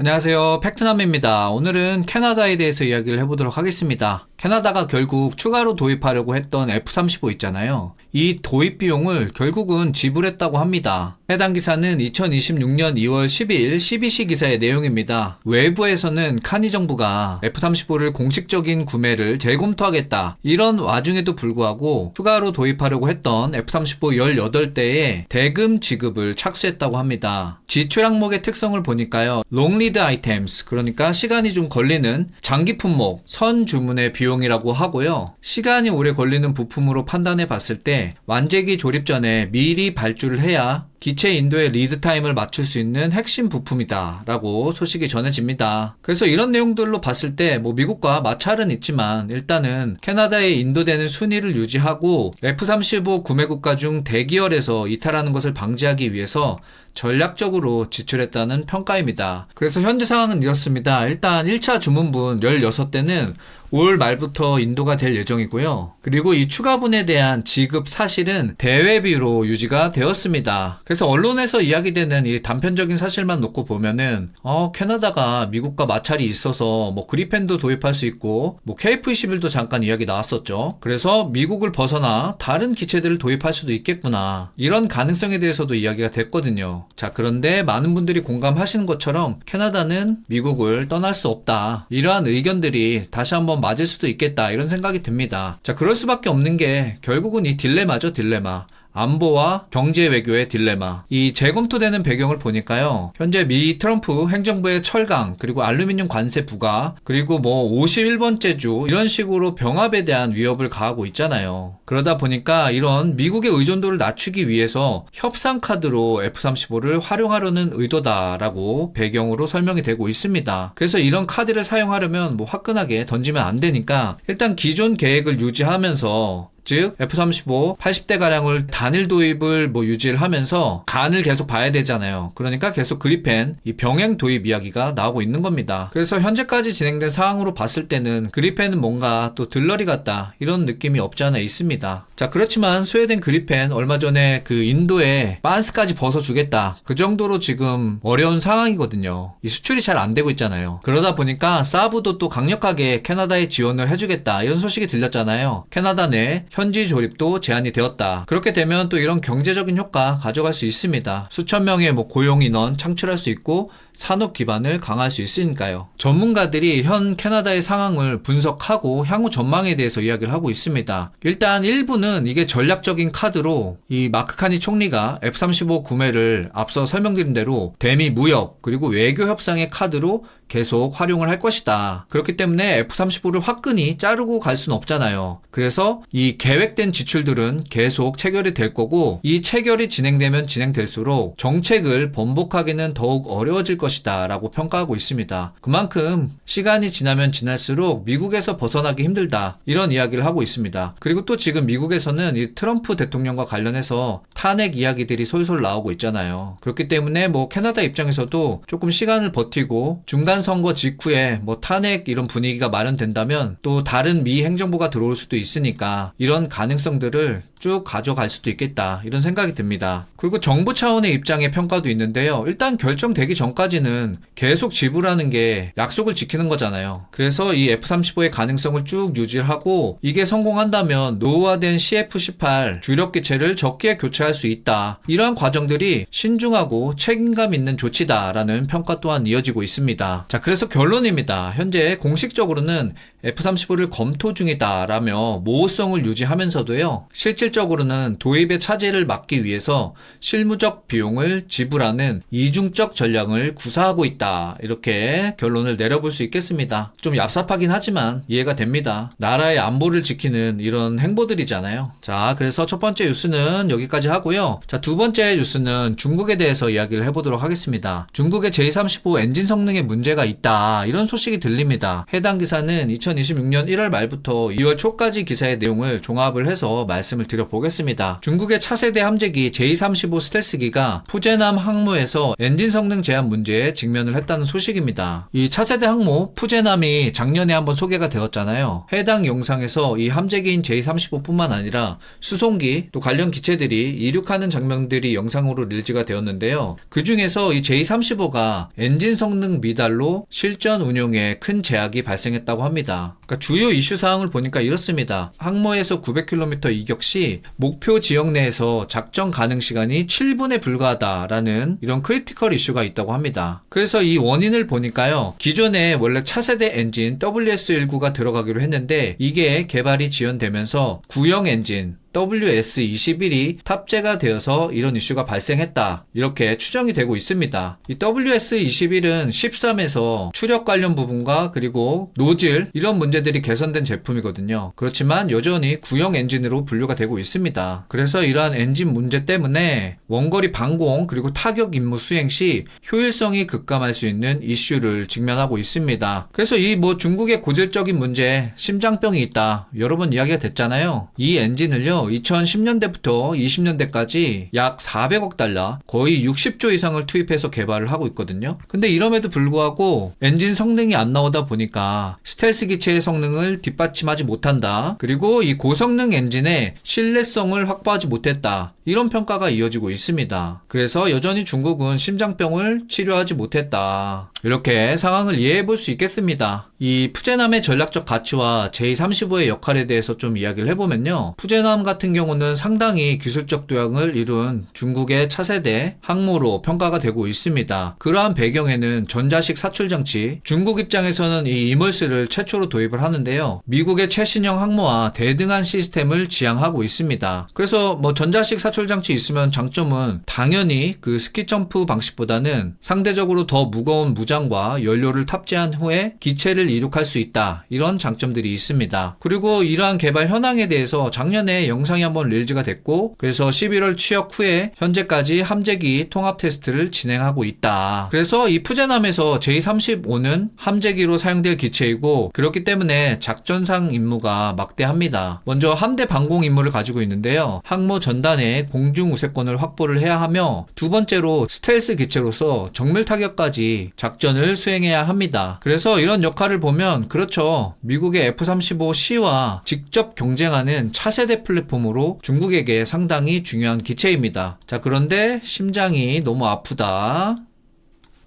안녕하세요. 팩트남입니다. 오늘은 캐나다에 대해서 이야기를 해보도록 하겠습니다. 캐나다가 결국 추가로 도입하려고 했던 F-35 있잖아요. 이 도입 비용을 결국은 지불했다고 합니다. 해당 기사는 2026년 2월 12일 CBC 기사의 내용입니다. 외부에서는 카니 정부가 F-35를 공식적인 구매를 재검토하겠다. 이런 와중에도 불구하고 추가로 도입하려고 했던 F-35 18대의 대금 지급을 착수했다고 합니다. 지출 항목의 특성을 보니까요. 롱리드 아이템스, 그러니까 시간이 좀 걸리는 장기 품목, 선 주문의 비용 이라고 하고요. 시간이 오래 걸리는 부품으로 판단해 봤을 때 완제기 조립 전에 미리 발주를 해야 기체 인도의 리드 타임을 맞출 수 있는 핵심 부품이다라고 소식이 전해집니다. 그래서 이런 내용들로 봤을 때 뭐 미국과 마찰은 있지만 일단은 캐나다에 인도되는 순위를 유지하고 F-35 구매 국가 중 대기열에서 이탈하는 것을 방지하기 위해서 전략적으로 지출했다는 평가입니다. 그래서 현재 상황은 이렇습니다. 일단 1차 주문분 16대는 올 말부터 인도가 될 예정이고요. 그리고 이 추가분에 대한 지급 사실은 대외비로 유지가 되었습니다. 그래서 언론에서 이야기되는 이 단편적인 사실만 놓고 보면은 어 캐나다가 미국과 마찰이 있어서 뭐 그리펜도 도입할 수 있고 뭐 KF-21도 잠깐 이야기 나왔었죠. 그래서 미국을 벗어나 다른 기체들을 도입할 수도 있겠구나. 이런 가능성에 대해서도 이야기가 됐거든요. 자, 그런데 많은 분들이 공감하시는 것처럼 캐나다는 미국을 떠날 수 없다. 이러한 의견들이 다시 한번 맞을 수도 있겠다. 이런 생각이 듭니다. 자, 그럴 수밖에 없는 게 결국은 이 딜레마죠, 딜레마. 안보와 경제 외교의 딜레마. 이 재검토되는 배경을 보니까요. 현재 미 트럼프 행정부의 철강, 그리고 알루미늄 관세 부과, 그리고 뭐 51번째 주, 이런 식으로 병합에 대한 위협을 가하고 있잖아요. 그러다 보니까 이런 미국의 의존도를 낮추기 위해서 협상 카드로 F-35를 활용하려는 의도다라고 배경으로 설명이 되고 있습니다. 그래서 이런 카드를 사용하려면 뭐 화끈하게 던지면 안 되니까 일단 기존 계획을 유지하면서 즉 F-35 80대 가량을 단일 도입을 뭐 유지를 하면서 간을 계속 봐야 되잖아요. 그러니까 계속 그리펜 이 병행 도입 이야기가 나오고 있는 겁니다. 그래서 현재까지 진행된 상황으로 봤을 때는 그리펜은 뭔가 또 들러리 같다 이런 느낌이 없지 않아 있습니다. 자 그렇지만 스웨덴 그리펜 얼마 전에 그 인도에 반스까지 벗어주겠다 그 정도로 지금 어려운 상황이거든요. 이 수출이 잘 안 되고 있잖아요. 그러다 보니까 사브도 또 강력하게 캐나다에 지원을 해주겠다 이런 소식이 들렸잖아요. 캐나다 내 현지 조립도 제한이 되었다. 그렇게 되면 또 이런 경제적인 효과 가져갈 수 있습니다. 수천 명의 뭐 고용 인원 창출할 수 있고 산업 기반을 강화할 수 있으니까요. 전문가들이 현 캐나다의 상황을 분석하고 향후 전망에 대해서 이야기를 하고 있습니다. 일단 일부는 이게 전략적인 카드로 이 마크 카니 총리가 F-35 구매를 앞서 설명드린 대로 대미 무역 그리고 외교 협상의 카드로 계속 활용을 할 것이다. 그렇기 때문에 F-35를 화끈히 자르고 갈 수는 없잖아요. 그래서 이 계획된 지출들은 계속 체결이 될 거고 이 체결이 진행되면 진행될수록 정책을 번복하기는 더욱 어려워질 것이다 라고 평가하고 있습니다. 그만큼 시간이 지나면 지날수록 미국에서 벗어나기 힘들다 이런 이야기를 하고 있습니다. 그리고 또 지금 미국에서는 이 트럼프 대통령과 관련해서 탄핵 이야기들이 솔솔 나오고 있잖아요. 그렇기 때문에 뭐 캐나다 입장에서도 조금 시간을 버티고 중간 선거 직후에 뭐 탄핵 이런 분위기가 마련된다면 또 다른 미 행정부가 들어올 수도 있으니까 이런 가능성들을 쭉 가져갈 수도 있겠다 이런 생각이 듭니다. 그리고 정부 차원의 입장의 평가도 있는데요. 일단 결정되기 전까지는 계속 지불하는 게 약속을 지키는 거잖아요. 그래서 이 F-35의 가능성을 쭉 유지하고 이게 성공한다면 노후화된 CF-18 주력 기체를 적기에 교체할 수 있다. 이러한 과정들이 신중하고 책임감 있는 조치다라는 평가 또한 이어지고 있습니다. 자, 그래서 결론입니다. 현재 공식적으로는 F-35를 검토 중이다라며 모호성을 유지하면서도요. 실질적으로는 도입의 차질을 막기 위해서 실무적 비용을 지불하는 이중적 전략을 구사하고 있다. 이렇게 결론을 내려볼 수 있겠습니다. 좀 얍삽하긴 하지만 이해가 됩니다. 나라의 안보를 지키는 이런 행보들이잖아요. 자, 그래서 첫 번째 뉴스는 여기까지 하고요. 자, 두 번째 뉴스는 중국에 대해서 이야기를 해보도록 하겠습니다. 중국의 J-35 엔진 성능에 문제가 문제가 있다. 이런 소식이 들립니다. 해당 기사는 2026년 1월 말부터 2월 초까지 기사의 내용을 종합을 해서 말씀을 드려보겠습니다. 중국의 차세대 함재기 J-35 스텔스기가 푸제남 항모에서 엔진 성능 제한 문제에 직면을 했다는 소식입니다. 이 차세대 항모 푸제남이 작년에 한번 소개가 되었잖아요. 해당 영상에서 이 함재기인 J-35뿐만 아니라 수송기 또 관련 기체들이 이륙하는 장면들이 영상으로 릴즈가 되었는데요. 그 중에서 이 J-35가 엔진 성능 미달로 실전 운용에 큰 제약이 발생했다고 합니다. 그러니까 주요 이슈 사항을 보니까 이렇습니다. 항모에서 900km 이격 시 목표 지역 내에서 작전 가능 시간이 7분에 불과하다라는 이런 크리티컬 이슈가 있다고 합니다. 그래서 이 원인을 보니까요. 기존에 원래 차세대 엔진 WS19가 들어가기로 했는데 이게 개발이 지연되면서 구형 엔진 WS21이 탑재가 되어서 이런 이슈가 발생했다. 이렇게 추정이 되고 있습니다. 이 WS21은 13에서 추력 관련 부분과 그리고 노즐 이런 문제들이 개선된 제품이거든요. 그렇지만 여전히 구형 엔진으로 분류가 되고 있습니다. 그래서 이러한 엔진 문제 때문에 원거리 방공 그리고 타격 임무 수행 시 효율성이 급감할 수 있는 이슈를 직면하고 있습니다. 그래서 이 뭐 중국의 고질적인 문제 심장병이 있다. 여러 번 이야기가 됐잖아요. 이 엔진을요 2010년대부터 20년대까지 약 400억 달러, 거의 60조 이상을 투입해서 개발을 하고 있거든요. 근데 이럼에도 불구하고 엔진 성능이 안 나오다 보니까 스텔스 기체의 성능을 뒷받침하지 못한다. 그리고 이 고성능 엔진의 신뢰성을 확보하지 못했다. 이런 평가가 이어지고 있습니다. 그래서 여전히 중국은 심장병을 치료하지 못했다. 이렇게 상황을 이해해 볼 수 있겠습니다. 이 푸제남의 전략적 가치와 J35의 역할에 대해서 좀 이야기를 해보면요. 푸제남 같은 경우는 상당히 기술적 도약을 이룬 중국의 차세대 항모로 평가가 되고 있습니다. 그러한 배경에는 전자식 사출 장치, 중국 입장에서는 이 이멀스를 최초로 도입을 하는데요. 미국의 최신형 항모와 대등한 시스템을 지향하고 있습니다. 그래서 뭐 전자식 사출 장치 있으면 장점은 당연히 그 스키 점프 방식보다는 상대적으로 더 무거운 무장과 연료를 탑재한 후에 기체를 이륙할 수 있다. 이런 장점들이 있습니다. 그리고 이러한 개발 현황에 대해서 작년에 영 상이 한번 릴즈가 됐고 그래서 11월 취역 후에 현재까지 함재기 통합 테스트를 진행하고 있다. 그래서 이 푸제남에서 J35는 함재기로 사용될 기체이고 그렇기 때문에 작전상 임무가 막대합니다. 먼저 함대 방공 임무를 가지고 있는데요. 항모 전단에 공중 우세권을 확보를 해야 하며 두 번째로 스텔스 기체로서 정밀 타격까지 작전을 수행해야 합니다. 그래서 이런 역할을 보면 그렇죠. 미국의 F-35C와 직접 경쟁하는 차세대 플랫 폼으로 중국에게 상당히 중요한 기체입니다. 자, 그런데 심장이 너무 아프다.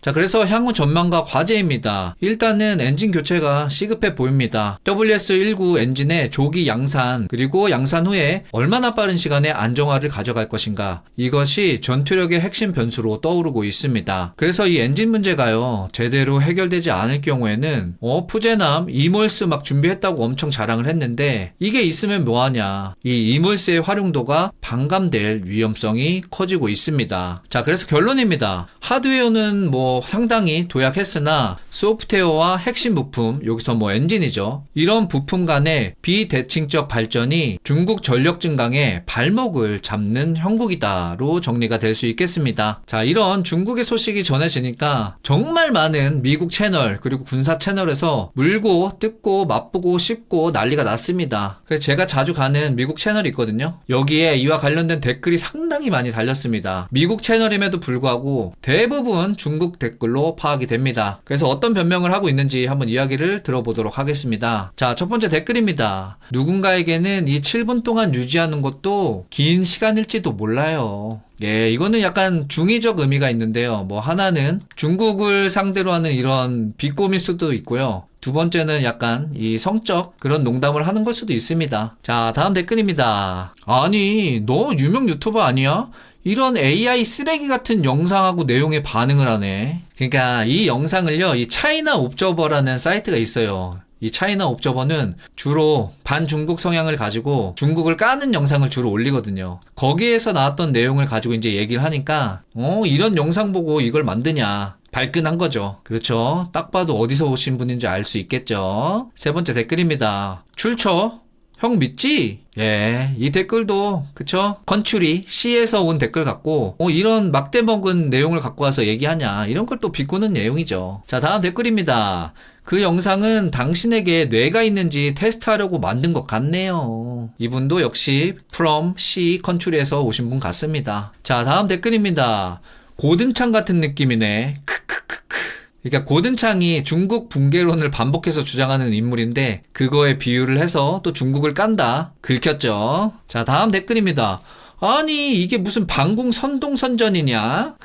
자, 그래서 향후 전망과 과제입니다. 일단은 엔진 교체가 시급해 보입니다. WS19 엔진의 조기 양산, 그리고 양산 후에 얼마나 빠른 시간에 안정화를 가져갈 것인가. 이것이 전투력의 핵심 변수로 떠오르고 있습니다. 그래서 이 엔진 문제가요, 제대로 해결되지 않을 경우에는, 어, 푸제남, 이몰스 막 준비했다고 엄청 자랑을 했는데, 이게 있으면 뭐하냐. 이 이몰스의 활용도가 반감될 위험성이 커지고 있습니다. 자, 그래서 결론입니다. 하드웨어는 뭐, 상당히 도약했으나 소프트웨어와 핵심 부품 여기서 뭐 엔진이죠. 이런 부품 간의 비대칭적 발전이 중국 전력 증강의 발목을 잡는 형국이다로 정리가 될 수 있겠습니다. 자 이런 중국의 소식이 전해지니까 정말 많은 미국 채널 그리고 군사 채널에서 물고 뜯고 맛보고 씹고 난리가 났습니다. 그래서 제가 자주 가는 미국 채널이 있거든요. 여기에 이와 관련된 댓글이 상당히 많이 달렸습니다. 미국 채널임에도 불구하고 대부분 중국 댓글로 파악이 됩니다. 그래서 어떤 변명을 하고 있는지 한번 이야기를 들어보도록 하겠습니다. 자, 첫 번째 댓글입니다. 누군가에게는 이 7분 동안 유지하는 것도 긴 시간일지도 몰라요. 예, 이거는 약간 중의적 의미가 있는데요. 뭐 하나는 중국을 상대로 하는 이런 비꼬미일 수도 있고요. 두 번째는 약간 이 성적 그런 농담을 하는 걸 수도 있습니다. 자, 다음 댓글입니다. 아니, 너 유명 유튜버 아니야? 이런 AI 쓰레기 같은 영상하고 내용에 반응을 하네. 그러니까 이 영상을요, 이 차이나 옵저버라는 사이트가 있어요. 이 차이나 옵저버는 주로 반중국 성향을 가지고 중국을 까는 영상을 주로 올리거든요. 거기에서 나왔던 내용을 가지고 이제 얘기를 하니까, 어, 이런 영상 보고 이걸 만드냐. 발끈한 거죠. 그렇죠. 딱 봐도 어디서 오신 분인지 알 수 있겠죠. 세 번째 댓글입니다. 출처? 형 믿지? 예, 이 댓글도, 그쵸? 컨츄리, C에서 온 댓글 같고, 어, 이런 막대 먹은 내용을 갖고 와서 얘기하냐. 이런 걸 또 비꼬는 내용이죠. 자, 다음 댓글입니다. 그 영상은 당신에게 뇌가 있는지 테스트하려고 만든 것 같네요. 이분도 역시 from C 컨츄리에서 오신 분 같습니다. 자, 다음 댓글입니다. 고등창 같은 느낌이네. 크크크크. 그러니까 고든창이 중국 붕괴론을 반복해서 주장하는 인물인데 그거에 비유를 해서 또 중국을 깐다. 긁혔죠. 자, 다음 댓글입니다. 아니, 이게 무슨 방공 선동 선전이냐?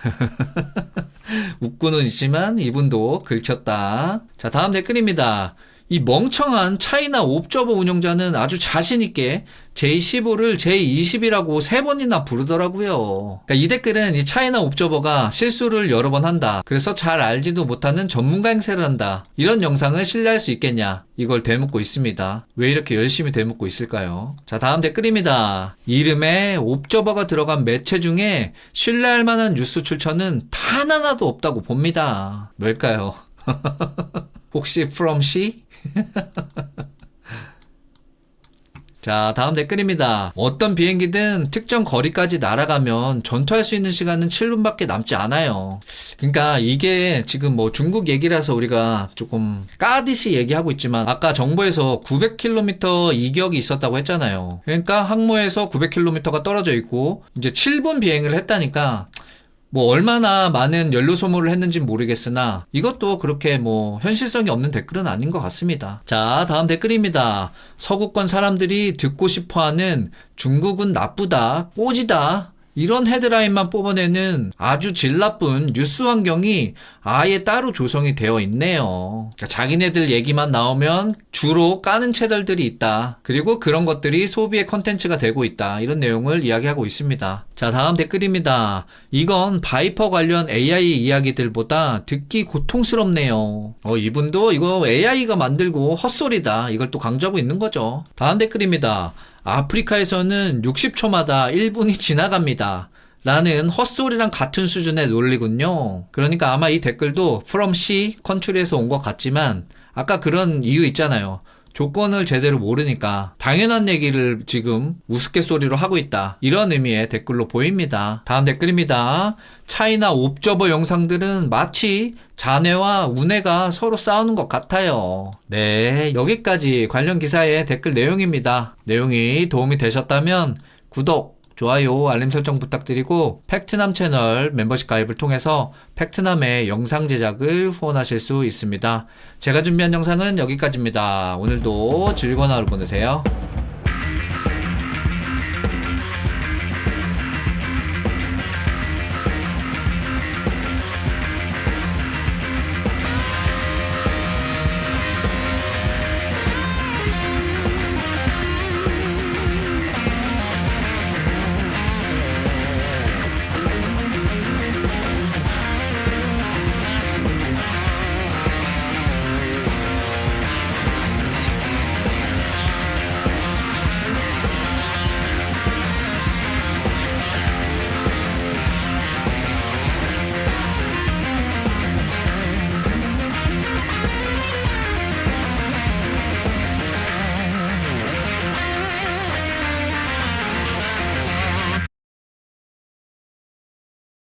웃고는 있지만 이분도 긁혔다. 자, 다음 댓글입니다. 이 멍청한 차이나 옵저버 운영자는 아주 자신있게 J15를 J20이라고 세 번이나 부르더라고요. 그러니까 이 댓글은 이 차이나 옵저버가 실수를 여러 번 한다. 그래서 잘 알지도 못하는 전문가 행세를 한다. 이런 영상을 신뢰할 수 있겠냐? 이걸 되묻고 있습니다. 왜 이렇게 열심히 되묻고 있을까요? 자, 다음 댓글입니다. 이름에 옵저버가 들어간 매체 중에 신뢰할 만한 뉴스 출처는 단 하나도 없다고 봅니다. 뭘까요? 혹시 from C? 자, 다음 댓글입니다. 어떤 비행기든 특정 거리까지 날아가면 전투할 수 있는 시간은 7분밖에 남지 않아요. 그러니까 이게 지금 뭐 중국 얘기라서 우리가 조금 까듯이 얘기하고 있지만 아까 정부에서 900km 이격이 있었다고 했잖아요. 그러니까 항모에서 900km가 떨어져 있고 이제 7분 비행을 했다니까 뭐 얼마나 많은 연료 소모를 했는지 모르겠으나 이것도 그렇게 뭐 현실성이 없는 댓글은 아닌 것 같습니다. 자, 다음 댓글입니다. 서구권 사람들이 듣고 싶어 하는 중국은 나쁘다, 꼬지다. 이런 헤드라인만 뽑아내는 아주 질 나쁜 뉴스 환경이 아예 따로 조성이 되어 있네요. 그러니까 자기네들 얘기만 나오면 주로 까는 채널들이 있다. 그리고 그런 것들이 소비의 컨텐츠가 되고 있다. 이런 내용을 이야기하고 있습니다. 자, 다음 댓글입니다. 이건 바이퍼 관련 AI 이야기들보다 듣기 고통스럽네요. 어, 이분도 이거 AI가 만들고 헛소리다. 이걸 또 강조하고 있는 거죠. 다음 댓글입니다. 아프리카에서는 60초마다 1분이 지나갑니다. 라는 헛소리랑 같은 수준의 논리군요. 그러니까 아마 이 댓글도 from C 컨트리에서 온 것 같지만 아까 그런 이유 있잖아요. 조건을 제대로 모르니까 당연한 얘기를 지금 우스갯소리로 하고 있다. 이런 의미의 댓글로 보입니다. 다음 댓글입니다. 차이나 옵저버 영상들은 마치 자네와 우네가 서로 싸우는 것 같아요. 네, 여기까지 관련 기사의 댓글 내용입니다. 내용이 도움이 되셨다면 구독, 좋아요, 알림 설정 부탁드리고 팩트남 채널 멤버십 가입을 통해서 팩트남의 영상 제작을 후원하실 수 있습니다. 제가 준비한 영상은 여기까지입니다. 오늘도 즐거운 하루 보내세요.